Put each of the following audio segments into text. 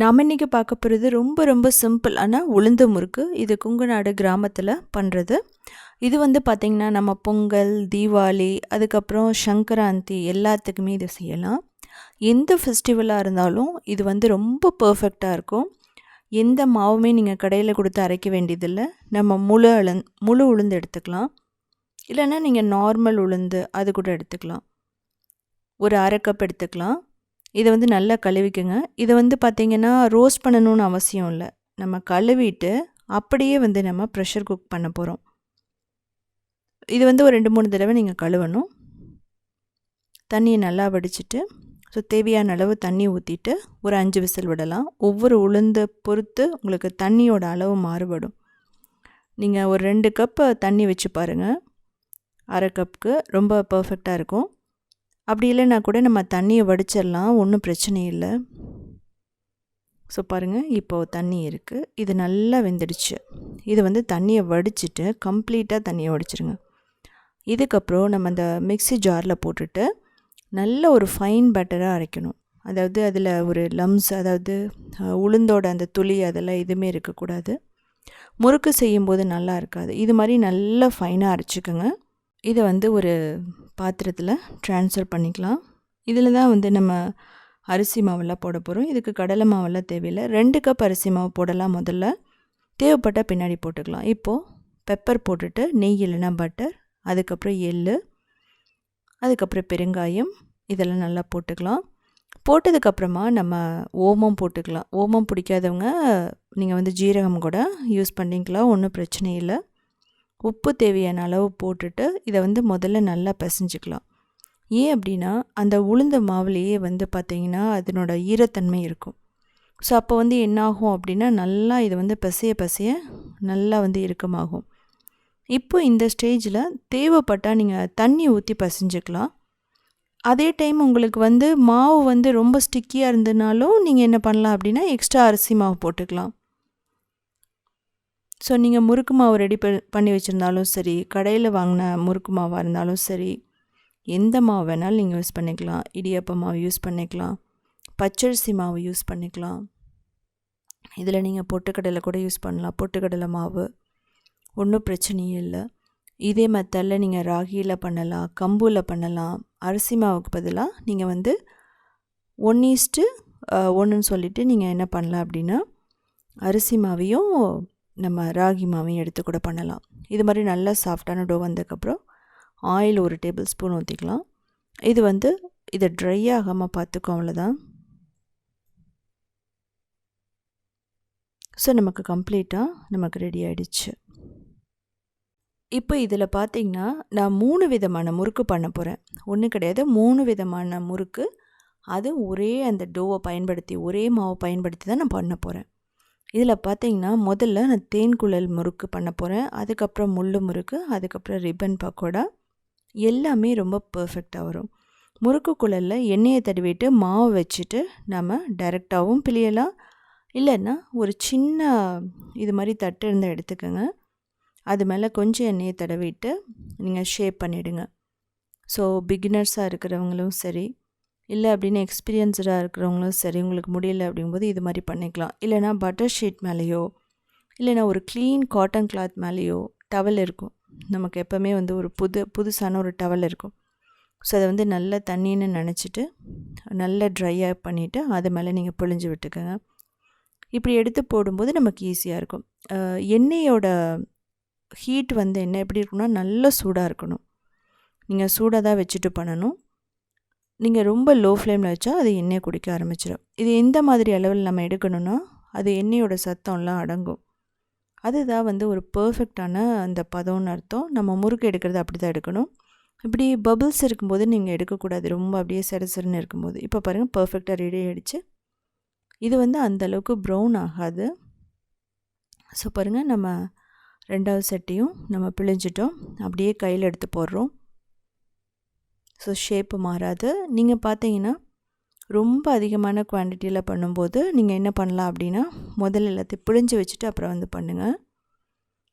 நாம் இன்றைக்கி பார்க்க போகிறது ரொம்ப ரொம்ப சிம்பிள் ஆனால் உளுந்து முறுக்கு. இது குங்குநாடு கிராமத்தில் பண்ணுறது இது வந்து பார்த்திங்கன்னா நம்ம பொங்கல் தீபாவளி அதுக்கப்புறம் சங்கராந்தி எல்லாத்துக்குமே இதை செய்யலாம். எந்த ஃபெஸ்டிவலாக இருந்தாலும் இது வந்து ரொம்ப பர்ஃபெக்டாக இருக்கும். எந்த மாவுமே நீங்கள் கடையில் கொடுத்து அரைக்க வேண்டியதில்லை. நம்ம முழு அலந் முழு உளுந்து எடுத்துக்கலாம். இல்லைன்னா நீங்கள் நார்மல் உளுந்து அது கூட எடுத்துக்கலாம். ஒரு அரை கப் எடுத்துக்கலாம். இதை வந்து நல்லா கழுவிக்குங்க. இதை வந்து பார்த்திங்கன்னா ரோஸ்ட் பண்ணணும்னு அவசியம் இல்லை. நம்ம கழுவிட்டு அப்படியே வந்து நம்ம ப்ரெஷர் குக் பண்ண போகிறோம் இது வந்து ஒரு ரெண்டு மூணு தடவை நீங்கள் கழுவணும். தண்ணியை நல்லா வடிச்சிட்டு ஸோ தேவையான அளவு தண்ணி ஊற்றிட்டு ஒரு அஞ்சு விசில் விடலாம். ஒவ்வொரு உளுந்தை பொறுத்து உங்களுக்கு தண்ணியோட அளவு மாறுபடும். நீங்கள் ஒரு ரெண்டு கப்பு தண்ணி வச்சு பாருங்கள் அரை கப்புக்கு ரொம்ப பர்ஃபெக்டாக இருக்கும். அப்படி இல்லைன்னா கூட நம்ம தண்ணியை வடிச்சிடலாம் ஒன்றும் பிரச்சனை இல்லை. ஸோ பாருங்கள் இப்போது தண்ணி இருக்குது இது நல்லா வெந்துடுச்சு. இது வந்து தண்ணியை வடிச்சிட்டு கம்ப்ளீட்டாக தண்ணியை வடிச்சிருங்க. இதுக்கப்புறம் நம்ம அந்த மிக்சி ஜாரில் போட்டுட்டு நல்ல ஒரு ஃபைன் பட்டராக அரைக்கணும். அதாவது அதில் ஒரு லம்ஸ் அதாவது உளுந்தோட அந்த துளி அதெல்லாம் எதுவுமே இருக்கக்கூடாது. முறுக்கு செய்யும்போது நல்லா இருக்காது. இது மாதிரி நல்லா ஃபைனாக அரைச்சிக்கோங்க. இதை வந்து ஒரு பாத்திரத்தில் ட்ரான்ஸ்ஃபர் பண்ணிக்கலாம். இதில் தான் வந்து நம்ம அரிசி மாவெல்லாம் போட போகிறோம் இதுக்கு கடலை மாவெல்லாம் தேவையில்லை. ரெண்டு கப் அரிசி மாவு போடலாம் முதல்ல. தேவைப்பட்டால் பின்னாடி போட்டுக்கலாம். இப்போது பெப்பர் போட்டுட்டு நெய் இல்லைன்னா பட்டர் அதுக்கப்புறம் எள் அதுக்கப்புறம் பெருங்காயம் இதெல்லாம் நல்லா போட்டுக்கலாம். போட்டதுக்கப்புறமா நம்ம ஓமம் போட்டுக்கலாம். ஓமம் பிடிக்காதவங்க நீங்கள் வந்து ஜீரகம் கூட யூஸ் பண்ணிக்கலாம். ஒன்றும் பிரச்சனை இல்லை. உப்பு தேவையான அளவு போட்டுட்டு இதை வந்து முதல்ல நல்லா பிசைஞ்சிக்கலாம். ஏன் அப்படின்னா அந்த உளுந்த மாவுலேயே வந்து பார்த்திங்கன்னா அதனோட ஈரத்தன்மை இருக்கும். ஸோ அப்போ வந்து என்னாகும் அப்படின்னா நல்லா இதை வந்து பசைய பசைய நல்லா வந்து இறுக்கமாகும். இப்போ இந்த ஸ்டேஜில் தேவைப்பட்டால் நீங்கள் தண்ணி ஊற்றி பசைஞ்சிக்கலாம். அதே டைம் உங்களுக்கு வந்து மாவு வந்து ரொம்ப ஸ்டிக்கியாக இருந்ததுனாலும் நீங்கள் என்ன பண்ணலாம் அப்படின்னா எக்ஸ்ட்ரா அரிசி மாவு போட்டுக்கலாம். ஸோ நீங்கள் முறுக்கு மாவு ரெடி பண்ணி வச்சுருந்தாலும் சரி கடையில் வாங்கின முறுக்கு மாவாக இருந்தாலும் சரி எந்த மாவு வேணாலும் நீங்கள் யூஸ் பண்ணிக்கலாம். இடியப்ப மாவு யூஸ் பண்ணிக்கலாம். பச்சரிசி மாவு யூஸ் பண்ணிக்கலாம். இதில் நீங்கள் பொட்டுக்கடலை கூட யூஸ் பண்ணலாம். பொட்டுக்கடலை மாவு ஒன்றும் பிரச்சனையும் இல்லை. இதே மெத்தடில் நீங்கள் ராகியில் பண்ணலாம் கம்பூவில் பண்ணலாம். அரிசி மாவுக்கு பதிலாக நீங்கள் வந்து ஒன் ஈஸ்ட்டு ஒன்றுன்னு சொல்லிவிட்டு நீங்கள் என்ன பண்ணலாம் அப்படின்னா அரிசி மாவையும் நம்ம ராகி மாவையும் எடுத்து கூட பண்ணலாம். இது மாதிரி நல்லா சாஃப்டான டோ வந்ததுக்கப்புறம் ஆயில் ஒரு டேபிள் ஸ்பூன் ஊற்றிக்கலாம் இது வந்து இதை ட்ரை ஆகாமல் பார்த்துக்கோ அவ்வளோதான் ஸோ நமக்கு கம்ப்ளீட்டாக நமக்கு ரெடி ஆகிடுச்சு இப்போ இதில் பார்த்திங்கன்னா நான் மூணு விதமான முறுக்கு பண்ண போகிறேன் ஒன்று கிடையாது மூணு விதமான முறுக்கு. அது ஒரே அந்த டோவை பயன்படுத்தி ஒரே மாவை பயன்படுத்தி தான் நான் பண்ண போகிறேன் இதில் பார்த்தீங்கன்னா முதல்ல நான் தேன் குழல் முறுக்கு பண்ண போகிறேன் அதுக்கப்புறம் முள் முறுக்கு அதுக்கப்புறம் ரிப்பன் பக்கோடா. எல்லாமே ரொம்ப பர்ஃபெக்டாக வரும். முறுக்கு குழலில் எண்ணெயை தடவிட்டு மாவு வச்சுட்டு நம்ம டைரெக்டாகவும் பிழியலாம். இல்லைன்னா ஒரு சின்ன இது மாதிரி தட்டு இருந்தால் எடுத்துக்கோங்க. அது மேலே கொஞ்சம் எண்ணெயை தடவிட்டு நீங்கள் ஷேப் பண்ணிவிடுங்க ஸோ பிகினர்ஸாக இருக்கிறவங்களும் சரி இல்லை அப்படின்னு எக்ஸ்பீரியன்ஸ்டாக இருக்கிறவங்களும் சரி உங்களுக்கு முடியல அப்படிங்கும்போது இது மாதிரி பண்ணிக்கலாம். இல்லைனா பட்டர் ஷீட் மேலேயோ இல்லைனா ஒரு க்ளீன் காட்டன் கிளாத் மேலேயோ டவல் இருக்கும். நமக்கு எப்போவுமே வந்து ஒரு புது புதுசான ஒரு டவல் இருக்கும். ஸோ அதை வந்து நல்ல தண்ணின்னு நினச்சிட்டு நல்ல ட்ரையாக பண்ணிவிட்டு அது மேலே நீங்கள் பொழிஞ்சு விட்டுக்கோங்க. இப்படி எடுத்து போடும்போது நமக்கு ஈஸியாக இருக்கும். எண்ணெயோட ஹீட் வந்து என்ன எப்படி இருக்குன்னா நல்ல சூடாக இருக்கணும். நீங்கள் சூடாக தான் வச்சுட்டு பண்ணணும். நீங்கள் ரொம்ப லோ ஃப்ளேமில் வச்சா அது எண்ணெயை குடிக்க ஆரம்பிச்சிடும் இது எந்த மாதிரி அளவில் நம்ம எடுக்கணும்னா அது எண்ணெயோட சத்தம்லாம் அடங்கும். அதுதான் வந்து ஒரு பர்ஃபெக்டான அந்த பதம்னு அர்த்தம். நம்ம முறுக்கு எடுக்கிறது அப்படி தான் எடுக்கணும். இப்படி பபுள்ஸ் இருக்கும்போது நீங்கள் எடுக்கக்கூடாது. ரொம்ப அப்படியே சிறசிறன்னு இருக்கும்போது. இப்போ பாருங்கள் பர்ஃபெக்டாக ரெடி ஆகிடுச்சு இது வந்து அந்தளவுக்கு ப்ரௌன் ஆகாது. ஸோ பாருங்கள் நம்ம ரெண்டாவது சட்டியும் நம்ம பிழிஞ்சிட்டோம். அப்படியே கையில் எடுத்து போடுறோம். ஸோ ஷேப்பு மாறாது. நீங்கள் பார்த்தீங்கன்னா ரொம்ப அதிகமான குவான்டிட்டியில் பண்ணும்போது நீங்கள் என்ன பண்ணலாம் அப்படின்னா முதல்ல எல்லாத்தையும் பிழிஞ்சு வச்சுட்டு அப்புறம் வந்து பண்ணுங்கள்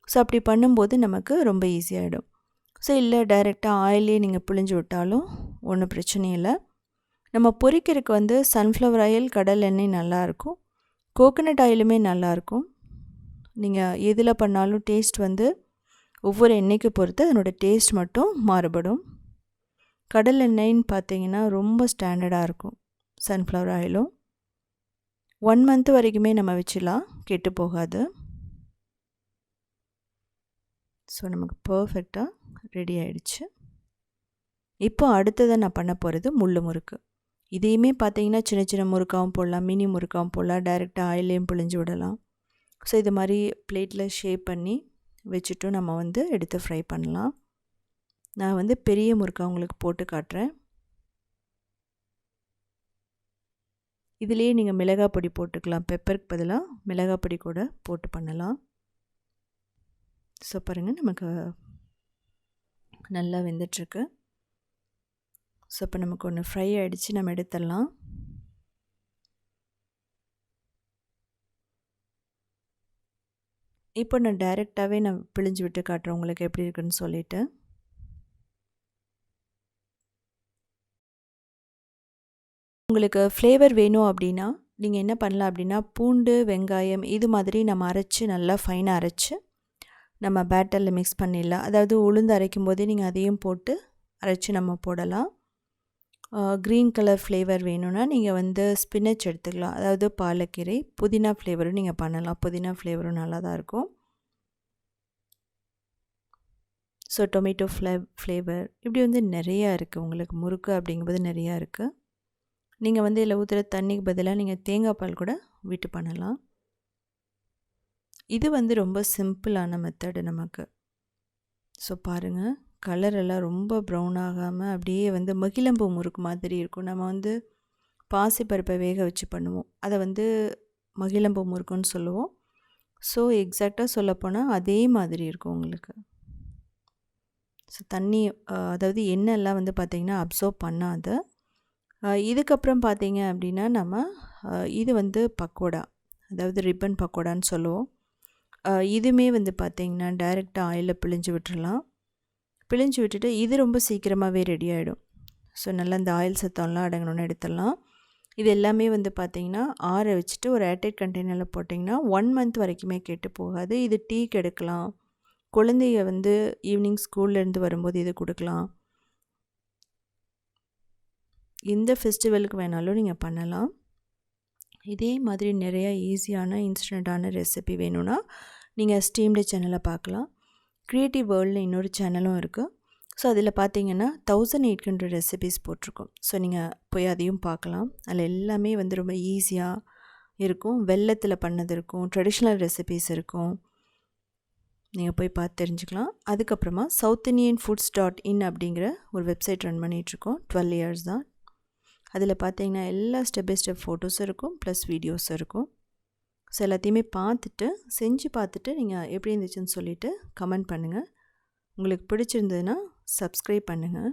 ஸோ அப்படி பண்ணும்போது நமக்கு ரொம்ப ஈஸியாகிடும் ஸோ இல்லை டைரெக்டாக ஆயிலே நீங்கள் பிழிஞ்சு விட்டாலும் ஒன்றும் பிரச்சனை இல்லை. நம்ம பொரிக்கிறதுக்கு வந்து சன்ஃப்ளவர் ஆயில் கடல் எண்ணெய் நல்லாயிருக்கும் கோகனட் ஆயிலுமே நல்லாயிருக்கும் நீங்கள் எதில் பண்ணாலும் டேஸ்ட் வந்து ஒவ்வொரு எண்ணெய்க்கு பொறுத்து அதனோடய டேஸ்ட் மட்டும் மாறுபடும். கடல் எண்ணெய்ன்னு பார்த்தீங்கன்னா ரொம்ப ஸ்டாண்டர்டாக இருக்கும். சன்ஃப்ளவர் ஆயிலும் ஒன் மந்த் வரைக்குமே நம்ம வச்சிடலாம். கெட்டு போகாது. ஸோ நமக்கு பர்ஃபெக்டாக ரெடி ஆயிடுச்சு. இப்போ அடுத்ததை நான் பண்ண போகிறது முள் முறுக்கு. இதையுமே பார்த்தீங்கன்னா சின்ன சின்ன முறுக்காவும் போடலாம். மினி முறுக்காவும் போடலாம். டைரெக்டாக ஆயிலையும் பிழிஞ்சு விடலாம். ஸோ இது மாதிரி பிளேட்டில் ஷேப் பண்ணி வச்சுட்டும் நம்ம வந்து எடுத்து ஃப்ரை பண்ணலாம். நான் வந்து பெரிய முறுக்கா உங்களுக்கு போட்டு காட்டுறேன். இதுலேயே நீங்கள் மிளகாய் பொடி போட்டுக்கலாம். பெப்பருக்கு பதிலாக மிளகாய் பொடி கூட போட்டு பண்ணலாம். ஸோ பாருங்கள் நமக்கு நல்லா வெந்துட்டுருக்கு. ஸோ இப்போ நமக்கு ஒன்று ஃப்ரை ஆகிடுச்சு நம்ம எடுத்துடலாம். இப்போ நான் டைரெக்டாகவே நான் பிழிஞ்சு விட்டு காட்டுறேன். உங்களுக்கு எப்படி இருக்குன்னு சொல்லிவிட்டு உங்களுக்கு ஃப்ளேவர் வேணும் அப்படின்னா நீங்கள் என்ன பண்ணலாம் அப்படின்னா பூண்டு வெங்காயம் இது மாதிரி நம்ம அரைச்சி நல்லா ஃபைனாக அரைச்சி நம்ம பேட்டரில் மிக்ஸ் பண்ணிடலாம். அதாவது உளுந்து அரைக்கும் போதே நீங்கள் அதையும் போட்டு அரைச்சி நம்ம போடலாம். க்ரீன் கலர் ஃப்ளேவர் வேணும்னா நீங்கள் வந்து ஸ்பினச் எடுத்துக்கலாம். அதாவது பாலக்கீரை புதினா ஃப்ளேவரும் நீங்கள் பண்ணலாம். புதினா ஃப்ளேவரும் நல்லா தான் இருக்கும். ஸோ டொமேட்டோ ஃப்ளே ஃப்ளேவர் இப்படி வந்து நிறையா இருக்குது உங்களுக்கு முறுக்கு அப்படிங்கும்போது நிறையா இருக்குது நீங்கள் வந்து இதில் ஊற்றுற தண்ணிக்கு பதிலாக நீங்கள் தேங்காய் பால் கூட விட்டு பண்ணலாம். இது வந்து ரொம்ப சிம்பிளான மெத்தடு நமக்கு. ஸோ பாருங்கள் கலர் எல்லாம் ரொம்ப ப்ரௌன் ஆகாமல் அப்படியே வந்து மகிழம்பூ முறுக்கு மாதிரி இருக்கும். நம்ம வந்து பாசிப்பருப்பை வேக வச்சு பண்ணுவோம். அதை வந்து மகிழம்பூ முறுக்குன்னு சொல்லுவோம். ஸோ எக்ஸாக்டாக சொல்லப்போனால் அதே மாதிரி இருக்கும் உங்களுக்கு. ஸோ தண்ணி அதாவது எண்ணெய்லாம் வந்து பார்த்திங்கன்னா அப்சர்வ் பண்ணாது. இதுக்கப்புறம் பார்த்தீங்க அப்படின்னா நம்ம இது வந்து பக்கோடா அதாவது ரிப்பன் பக்கோடான்னு சொல்லுவோம். இதுவுமே வந்து பார்த்திங்கன்னா டைரெக்டாக ஆயிலில் பிழிஞ்சு விட்டுறலாம். பிழிஞ்சு விட்டுட்டு இது ரொம்ப சீக்கிரமாகவே ரெடி ஆகிடும் ஸோ நல்லா இந்த ஆயில் சத்தம்லாம் அடங்கணும்னு எடுத்துடலாம். இது எல்லாமே வந்து பார்த்திங்கன்னா ஆற வச்சுட்டு ஒரு ஏர்டைட் கண்டெய்னரில் போட்டிங்கன்னா ஒன் மந்த் வரைக்குமே கெட்டு போகாது. இது டீக்கு எடுக்கலாம். குழந்தைய வந்து ஈவினிங் ஸ்கூல்லேருந்து வரும்போது இது கொடுக்கலாம். எந்த ஃபெஸ்டிவலுக்கு வேணாலும் நீங்கள் பண்ணலாம். இதே மாதிரி நிறையா ஈஸியான இன்ஸ்டண்ட்டான ரெசிபி வேணும்னா நீங்கள் ஸ்டீம்டு சேனலை பார்க்கலாம். க்ரியேட்டிவ் வேர்ல்டில் இன்னொரு சேனலும் இருக்குது ஸோ அதில் பார்த்தீங்கன்னா தௌசண்ட் எயிட் ஹண்ட்ரட் ரெசிபிஸ் போட்டிருக்கோம். ஸோ நீங்கள் போய் அதையும் பார்க்கலாம். அதில் எல்லாமே வந்து ரொம்ப ஈஸியாக இருக்கும். வெள்ளத்தில் பண்ணது இருக்கும். ட்ரெடிஷ்னல் ரெசிபிஸ் இருக்கும். நீங்கள் போய் பார்த்து தெரிஞ்சுக்கலாம். அதுக்கப்புறமா south Indian foods dot in அப்படிங்கிற ஒரு வெப்சைட் ரன் பண்ணிகிட்ருக்கோம் டுவெல் இயர்ஸ் தான். அதில் பார்த்தீங்கன்னா எல்லா ஸ்டெப் பை ஸ்டெப் ஃபோட்டோஸும் இருக்கும் ப்ளஸ் வீடியோஸும் இருக்கும். ஸோ எல்லாத்தையுமே பார்த்துட்டு செஞ்சு பார்த்துட்டு நீங்கள் எப்படி இருந்துச்சுன்னு சொல்லிவிட்டு கமெண்ட் பண்ணுங்கள் உங்களுக்கு பிடிச்சிருந்ததுன்னா சப்ஸ்கிரைப் பண்ணுங்கள்